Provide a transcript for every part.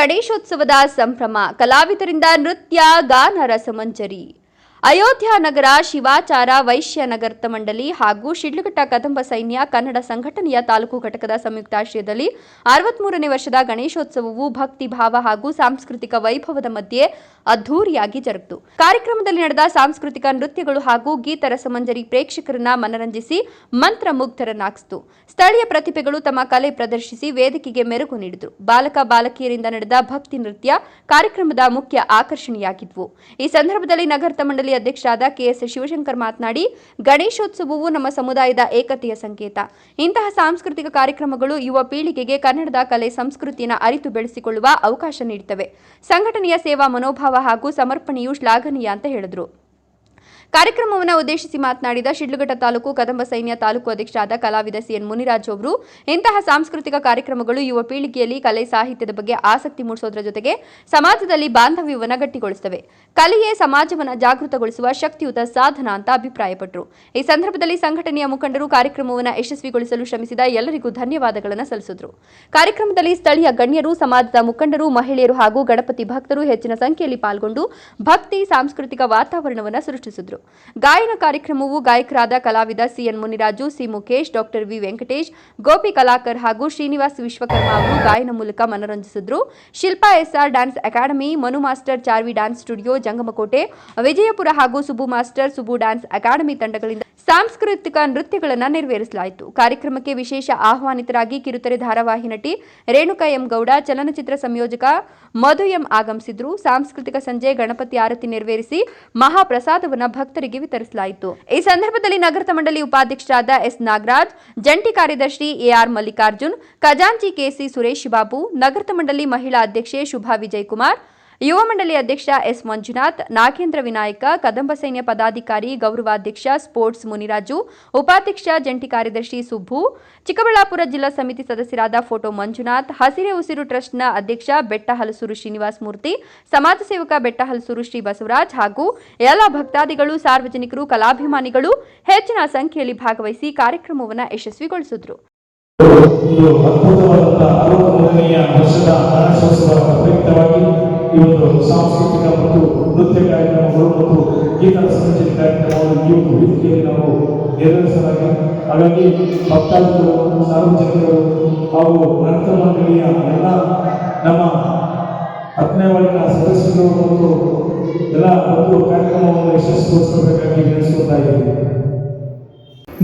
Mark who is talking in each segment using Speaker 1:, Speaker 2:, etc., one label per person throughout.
Speaker 1: ಗಣೇಶೋತ್ಸವದ ಸಂಭ್ರಮ ಕಲಾವಿದರಿಂದ ನೃತ್ಯ ಗಾನ ರಸಮಂಜರಿ. ಅಯೋಧ್ಯ ನಗರ, ಶಿವಾಚಾರ, ವೈಶ್ಯ ನಗರ ಮಂಡಳಿ ಹಾಗೂ ಶಿಡ್ಲಘಟ್ಟ ಕದಂಬ ಸೈನ್ಯ ಕನ್ನಡ ಸಂಘಟನೆಯ ತಾಲೂಕು ಘಟಕದ ಸಂಯುಕ್ತಾಶ್ರಯದಲ್ಲಿ ಅರವತ್ಮೂರನೇ ವರ್ಷದ ಗಣೇಶೋತ್ಸವವು ಭಕ್ತಿ, ಭಾವ ಹಾಗೂ ಸಾಂಸ್ಕೃತಿಕ ವೈಭವದ ಮಧ್ಯೆ ಅದ್ದೂರಿಯಾಗಿ ಜರುಗಿತು. ಕಾರ್ಯಕ್ರಮದಲ್ಲಿ ನಡೆದ ಸಾಂಸ್ಕೃತಿಕ ನೃತ್ಯಗಳು ಹಾಗೂ ಗೀತ, ರಸಮಂಜರಿ ಪ್ರೇಕ್ಷಕರನ್ನ ಮನರಂಜಿಸಿ ಮಂತ್ರ ಮುಗ್ಧರನ್ನಾಗಿಸಿತು. ಸ್ಥಳೀಯ ಪ್ರತಿಭೆಗಳು ತಮ್ಮ ಕಲೆ ಪ್ರದರ್ಶಿಸಿ ವೇದಿಕೆಗೆ ಮೆರುಗು ನೀಡಿದರು. ಬಾಲಕ, ಬಾಲಕಿಯರಿಂದ ನಡೆದ ಭಕ್ತಿ ನೃತ್ಯ ಕಾರ್ಯಕ್ರಮದ ಮುಖ್ಯ ಆಕರ್ಷಣೆಯಾಗಿದ್ವು. ಈ ಸಂದರ್ಭದಲ್ಲಿ ನಗರದ ಮಂಡಳಿ ಅಧ್ಯಕ್ಷರಾದ ಕೆಎಸ್ ಶಿವಶಂಕರ್ ಮಾತನಾಡಿ, ಗಣೇಶೋತ್ಸವವು ನಮ್ಮ ಸಮುದಾಯದ ಏಕತೆಯ ಸಂಕೇತ. ಇಂತಹ ಸಾಂಸ್ಕೃತಿಕ ಕಾರ್ಯಕ್ರಮಗಳು ಯುವ ಪೀಳಿಗೆಗೆ ಕನ್ನಡದ ಕಲೆ ಸಂಸ್ಕೃತಿಯನ್ನು ಅರಿತು ಬೆಳೆಸಿಕೊಳ್ಳುವ ಅವಕಾಶ ನೀಡುತ್ತವೆ. ಸಂಘಟನೆಯ ಸೇವಾ ಮನೋಭಾವ ಹಾಗೂ ಸಮರ್ಪಣೆಯು ಶ್ಲಾಘನೀಯ ಅಂತ ಹೇಳಿದರು. ಕಾರ್ಯಕ್ರಮವನ್ನು ಉದ್ದೇಶಿಸಿ ಮಾತನಾಡಿದ ಶಿಡ್ಲಘಟ್ಟ ತಾಲೂಕು ಕದಂಬ ಸೈನ್ಯ ತಾಲೂಕು ಅಧ್ಯಕ್ಷರಾದ ಕಲಾವಿದ ಸಿಎನ್ ಮುನಿರಾಜ್ ಅವರು, ಇಂತಹ ಸಾಂಸ್ಕೃತಿಕ ಕಾರ್ಯಕ್ರಮಗಳು ಯುವ ಪೀಳಿಗೆಯಲ್ಲಿ ಕಲೆ, ಸಾಹಿತ್ಯದ ಬಗ್ಗೆ ಆಸಕ್ತಿ ಮೂಡಿಸೋದರ ಜೊತೆಗೆ ಸಮಾಜದಲ್ಲಿ ಬಾಂಧವ್ಯವನ್ನು ಗಟ್ಟಿಗೊಳಿಸುತ್ತವೆ. ಕಲೆಯೇ ಸಮಾಜವನ್ನು ಜಾಗೃತಗೊಳಿಸುವ ಶಕ್ತಿಯುತ ಸಾಧನ ಅಂತ ಅಭಿಪ್ರಾಯಪಟ್ಟರು. ಈ ಸಂದರ್ಭದಲ್ಲಿ ಸಂಘಟನೆಯ ಮುಖಂಡರು ಕಾರ್ಯಕ್ರಮವನ್ನು ಯಶಸ್ವಿಗೊಳಿಸಲು ಶ್ರಮಿಸಿದ ಎಲ್ಲರಿಗೂ ಧನ್ಯವಾದಗಳನ್ನು ಸಲ್ಲಿಸಿದರು. ಕಾರ್ಯಕ್ರಮದಲ್ಲಿ ಸ್ಥಳೀಯ ಗಣ್ಯರು, ಸಮಾಜದ ಮುಖಂಡರು, ಮಹಿಳೆಯರು ಹಾಗೂ ಗಣಪತಿ ಭಕ್ತರು ಹೆಚ್ಚಿನ ಸಂಖ್ಯೆಯಲ್ಲಿ ಪಾಲ್ಗೊಂಡು ಭಕ್ತಿ, ಸಾಂಸ್ಕೃತಿಕ ವಾತಾವರಣವನ್ನು ಸೃಷ್ಟಿಸಿದರು. ಗಾಯನ ಕಾರ್ಯಕ್ರಮವು ಗಾಯಕರಾದ ಕಲಾವಿದ CN Muniraju, C Mukesh doctor V Venkatesh, Gopi Kalakar ಹಾಗೂ ಶ್ರೀನಿವಾಸ್ ವಿಶ್ವಕರ್ಮ ಅವರು ಗಾಯನ ಮೂಲಕ ಮನರಂಜಿಸಿದ್ರು. Shilpa SR dance academy, Manu master Charvi dance studio, Jangamakote, Vijayapura ಹಾಗೂ Subu master Subu dance academy ತಂಡಗಳಿಂದ ಸಾಂಸ್ಕೃತಿಕ ನೃತ್ಯಗಳನ್ನು ನೆರವೇರಿಸಲಾಯಿತು. ಕಾರ್ಯಕ್ರಮಕ್ಕೆ ವಿಶೇಷ ಆಹ್ವಾನಿತರಾಗಿ ಕಿರುತೆರೆ ಧಾರಾವಾಹಿ ನಟಿ ರೇಣುಕಾ ಎಂ ಗೌಡ, ಚಲನಚಿತ್ರ ಸಂಯೋಜಕ ಮಧು ಎಂ ಆಗಮಿಸಿದ್ರು. ಸಾಂಸ್ಕೃತಿಕ ಸಂಜೆ ಗಣಪತಿ ಆರತಿ ನೆರವೇರಿಸಿ ಮಹಾಪ್ರಸಾದವನ್ನು ಭಕ್ತರಿಗೆ ವಿತರಿಸಲಾಯಿತು. ಈ ಸಂದರ್ಭದಲ್ಲಿ ನಗರದ ಮಂಡಳಿ ಉಪಾಧ್ಯಕ್ಷರಾದ ಎಸ್ ನಾಗರಾಜ್, ಜಂಟಿ ಕಾರ್ಯದರ್ಶಿ ಎಆರ್ ಮಲ್ಲಿಕಾರ್ಜುನ್, ಖಜಾಂಚಿ ಕೆಸಿ ಸುರೇಶ್ ಬಾಬು ನಗರದ ಮಂಡಳಿ ಮಹಿಳಾ ಅಧ್ಯಕ್ಷೆ ಶುಭಾ ವಿಜಯ್ ಕುಮಾರ್ ಯುವ ಮಂಡಳಿ ಅಧ್ಯಕ್ಷ ಎಸ್ ಮಂಜುನಾಥ್, ನಾಗೇಂದ್ರ ವಿನಾಯಕ, ಕದಂಬ ಸೈನ್ಯ ಪದಾಧಿಕಾರಿ, ಗೌರವಾಧ್ಯಕ್ಷ, ಸ್ಪೋರ್ಟ್ಸ್ ಮುನಿರಾಜು, ಉಪಾಧ್ಯಕ್ಷ, ಜಂಟಿ ಕಾರ್ಯದರ್ಶಿ ಸುಬ್ಬು, ಚಿಕ್ಕಬಳ್ಳಾಪುರ ಜಿಲ್ಲಾ ಸಮಿತಿ ಸದಸ್ಯರಾದ ಫೋಟೋ ಮಂಜುನಾಥ್, ಹಸಿರೆ ಉಸಿರು ಟ್ರಸ್ಟ್ನ ಅಧ್ಯಕ್ಷ ಬೆಟ್ಟ ಹಲಸೂರು ಶ್ರೀನಿವಾಸ್ ಮೂರ್ತಿ, ಸಮಾಜ ಸೇವಕ ಬೆಟ್ಟ ಹಲಸೂರು ಶ್ರೀ ಬಸವರಾಜ್ ಹಾಗೂ ಎಲ್ಲ ಭಕ್ತಾದಿಗಳು, ಸಾರ್ವಜನಿಕರು, ಕಲಾಭಿಮಾನಿಗಳು ಹೆಚ್ಚಿನ ಸಂಖ್ಯೆಯಲ್ಲಿ ಭಾಗವಹಿಸಿ ಕಾರ್ಯಕ್ರಮವನ್ನು ಯಶಸ್ವಿಗೊಳಿಸಿದ್ರು.
Speaker 2: ಸಾಂಸ್ಕೃತಿಕ ಮತ್ತು ನೃತ್ಯ ಕಾರ್ಯಕ್ರಮಗಳು ಮತ್ತು ಗೀತ ಸಂರಚನೆ ಕಾರ್ಯಕ್ರಮಗಳು ಈ ಒಂದು ವೇದಿಕೆಯಲ್ಲಿ ನಾವು ನೆರವೇರಿಸಲಾಗಿದೆ ಹಾಗಾಗಿ ಭಕ್ತಾದಿಗಳು ಸಾರ್ವಜನಿಕರು ಹಾಗೂ ನೃತ್ಯ ಮಂಡಳಿಯ ಎಲ್ಲ ನಮ್ಮ ಹತ್ತನೇ ಸದಸ್ಯರು ಮತ್ತು ಎಲ್ಲ ಒಂದು ಕಾರ್ಯಕ್ರಮವನ್ನು ಯಶಸ್ವಿಗೊಳಿಸಬೇಕಾಗಿ ವಿನಿಸುತ್ತಾ ಇದ್ದೀವಿ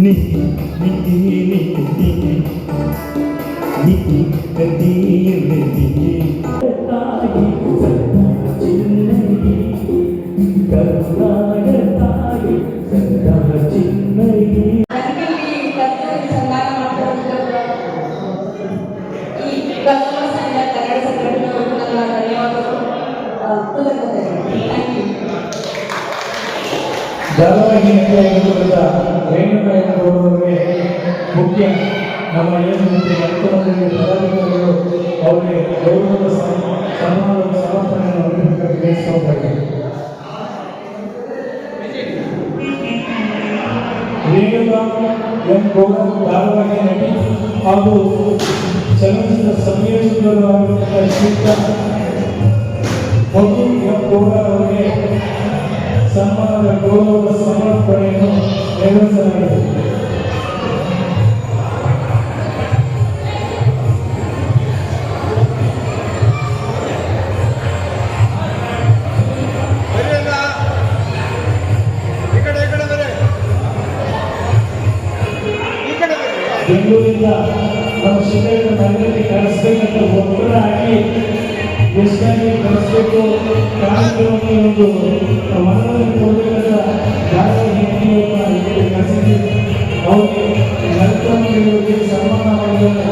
Speaker 3: ನಿಕ್ಕಿ ನಿಕ್ಕಿ ನಿಕ್ಕಿ ನಿಕ್ಕಿ ಕದಿಯ ನಿಕ್ಕಿ
Speaker 4: ಆ, ಕೃತಜ್ಞತೆಗಳು ಥ್ಯಾಂಕ್ ಯು
Speaker 2: ಧಾರಾವಾಹಿ ನಟಿಯಾಗಿರುವಂಥ ರೇಣುಕಾ ಎಂಬುವವರಿಗೆ ಮುಖ್ಯ ನಮ್ಮ ಏನು ಮುಖ್ಯಮಂತ್ರಿ ಪದಾಧಿಕಾರಿಗಳು ಅವರಿಗೆ ಗೌರವದ ಸನ್ಮ- ಸನ್ಮಾನದ ಸಮರ್ಪಣೆಯನ್ನು ನೀಡಬೇಕಾಗಿ ರೇಣುಕಾ ಎಂ ನಟಿ ಹಾಗೂ ಚಲನಚಿತ್ರ ಸಂಯೋಜಕರು ಶ್ರೀಯುತ ಅವರಿಗೆ ಸನ್ಮಾನದ ಗೌರವದ ಸಮರ್ಪಣೆಯನ್ನು ನೆರವೇರಿಸಲಾಗಿದೆ
Speaker 5: ಈ ಕಡೆ ಈ ಕಡೆ ಬನ್ನಿ. ಈ ಕಡೆ ಬನ್ನಿ.
Speaker 2: ಬೆಂಗಳೂರಿಂದ ನಮ್ಮ ಶಿಲೆಯನ್ನು ಮನೆಯಲ್ಲಿ ಕಳಿಸ್ಬೇಕಂತ ಒತ್ತಡ ಹಾಕಿ ಎಷ್ಟಾಗಿ ಕಳಿಸ್ಬೇಕು ಕಾರ್ಯಕ್ರಮಕ್ಕೆ ಒಂದು ಮನವಿ ಕೊಡಬೇಕಾದ ಕಳಿಸಿದ್ದೀವಿ ಅವರಿಗೆ ಸನ್ಮಾನ ಮಾಡಿದ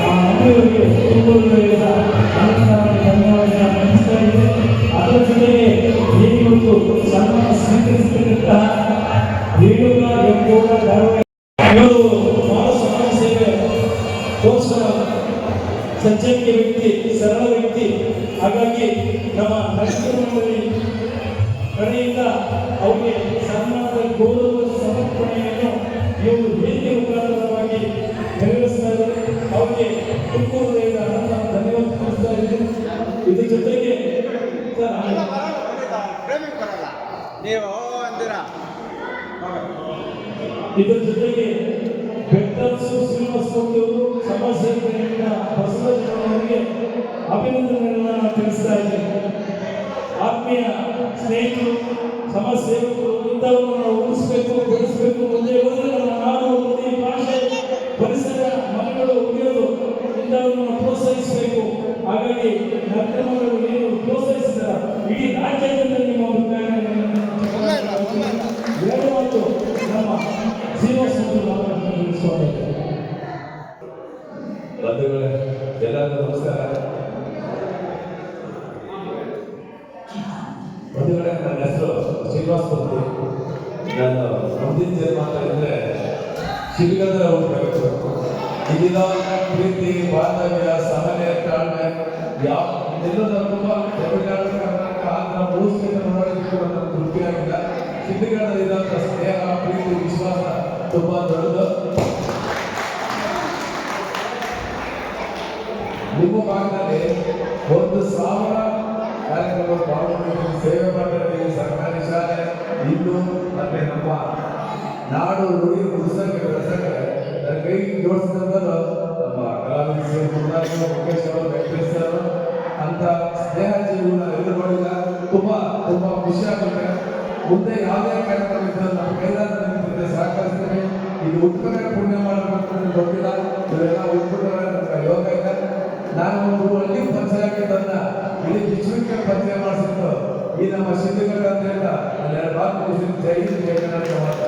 Speaker 2: ಆ ಅಮ್ಮಯವರಿಗೆ ತುಂಬ ಧನ್ಯವಾದ ಅನಿಸ್ತಾ ಇದೆ ಅದರ ಜೊತೆಗೆ ಇವತ್ತು ಸನ್ಮಾನ ಸ್ವೀಕರಿಸಬೇಕಂತ ರೇಣುಕಾ ಎಂಬುವ ಧಾರಾವಾಹಿ ಇವರು ಬಹಳ ಸಮಾಜ ಸೇವೆ ವ್ಯಕ್ತಿ, ಸರಳ ವ್ಯಕ್ತಿ. ಹಾಗಾಗಿ ನಮ್ಮ ರಾಷ್ಟ್ರದಲ್ಲಿ ಕಡೆಯಿಂದ ಅವರಿಗೆ ಸನ್ಮಾನದ ಗೌರವ ಸಮರ್ಪಣೆಯನ್ನು ಇವರು ಹೇಗೆ ಉದಾಹರಣವಾಗಿ ನೆರವೇರಿಸಿದ್ದಾರೆ ಅವರಿಗೆ ತುಮಕೂರಿನ ಧನ್ಯವಾದ ತಿಳಿಸ್ತಾ ಇದ್ದೀನಿ.
Speaker 5: ಇದ್ರ ಜೊತೆಗೆ ನೀವು ಅಂದಿರ?
Speaker 2: ಇದ್ರ ಜೊತೆಗೆ ಬೆಟ್ಟರ್ಸು ಶ್ರೀನಿವಾಸ ಸಮಸ್ಯೆ ಬಸವರಾಜನವರಿಗೆ ಅಭಿನಂದನೆಗಳನ್ನ ನಾನು ತಿಳಿಸ್ತಾ ಇದ್ದೇನೆ ಆತ್ಮೀಯ ಸ್ನೇಹಿತರು ಸಮಸ್ಯೆ ಇಂಥವನ್ನು ನಾವು ಉಳಿಸಬೇಕು ಬೆಳೆಸಬೇಕು ಮುಂದೆ ಹೋದರೆ ನಮ್ಮ ನಾಡು ಭಾಷೆ ಪರಿಸರ ಮಕ್ಕಳು ಉಳಿಯೋದು ಇಂಥವನ್ನು ಪ್ರೋತ್ಸಾಹಿಸಬೇಕು ಹಾಗಾಗಿ ಕಾರ್ಯಕ್ರಮಗಳು ನೀವು ಪ್ರೋತ್ಸಾಹಿಸಿದ ಇಡೀ ರಾಜ್ಯದಿಂದ ನಿಮ್ಮ ಅಭಿಪ್ರಾಯ ಹೇಳುವಂತೂ ನಮ್ಮ ಶ್ರೀನಿವಾಸ
Speaker 6: ಎಲ್ಲರಿಗೂ ನಮಸ್ಕಾರ ಬಂಧುಗಳೇ ನನ್ನ ಹೆಸರು ಶ್ರೀನಿವಾಸ್ ನಾನು ಮುಂದಿನ ಜನ್ಮ ಇದ್ರೆ ಶಿಲ್ಗದ ಹುಟ್ಟಬೇಕು ಇದಿನ ಪ್ರೀತಿ ಬಾಂಧವ್ಯ ಸಹನೆ ತಾಳ್ಮೆ ಯಾವ ಎಲ್ಲದ ತುಂಬ ತಮಿಳುನಾಡು ಕರ್ನಾಟಕ ಆಂಧ್ರ ಮೂರು ನನ್ನ ತೃಪ್ತಿಯಾಗಿಲ್ಲ ಸ್ನೇಹ ಪ್ರೀತಿ ವಿಶ್ವಾಸ ತುಂಬ ದೊಡ್ಡದು ಭಾಗದಲ್ಲಿ ಒಂದು ಸಾವಿರ ಕಾರ್ಯಕ್ರಮ ಪಾಲ್ಗೊಂಡು ಸೇವೆ ಮಾಡಿದ್ದೀವಿ ಸರ್ಕಾರಿ ಶಾಲೆ, ಇನ್ನು ಮತ್ತೆ ನಮ್ಮ ನಾಡು ನುಡಿ ಪುಸ್ತಕ ಬೆಳೆಸಕ್ಕೆ ಕೈ ಜೋಡಿಸಿದಂಥದ್ದು ನಮ್ಮ ಕಲಾವಿದ ಶ್ರೀ ಮುನ್ನಾರು ಮುಖೇಶ್ ಅವರು, ವೆಂಕಟೇಶ್ ಅವರು. ಅಂತ ಸ್ನೇಹ ಜೀವನ ಎದುರು ನೋಡಿದ ತುಂಬ ತುಂಬ ಖುಷಿ ಆಗುತ್ತೆ. ಮುಂದೆ ಯಾವುದೇ ಕಾರ್ಯಕ್ರಮ ಇದ್ದರೂ ನಮ್ಮ ಕೈಲಾದ ನಿಂತಿದ್ದೆ ಸಹಕರಿಸ್ತೀನಿ. ಇದು ಉತ್ತರ ಪುಣ್ಯ ಮಾಡಬೇಕು ಗೊತ್ತಿಲ್ಲ. ಇವೆಲ್ಲ ಉಟ್ಬಿಟ್ಟರೆ ನಮ್ಗೆ ಯೋಗ ಇಲ್ಲ ನಾನು ಒಂದು ಹಳ್ಳಿ ಪರಿಚಯ ಇಲ್ಲಿ ವಿಶ್ವಕ್ಕೆ ಪರಿಚಯ ಮಾಡಿಸಿದ್ದು ಈ ನಮ್ಮ ಸಿದ್ಧಗಂಗ ಅಂತ ಮಾತು ಮುಗಿಸಿ ಜೈ ಹಿಂದ್ ಜೈ ಕರ್ನಾಟಕ ಮಾತಾಡ್ತಾರೆ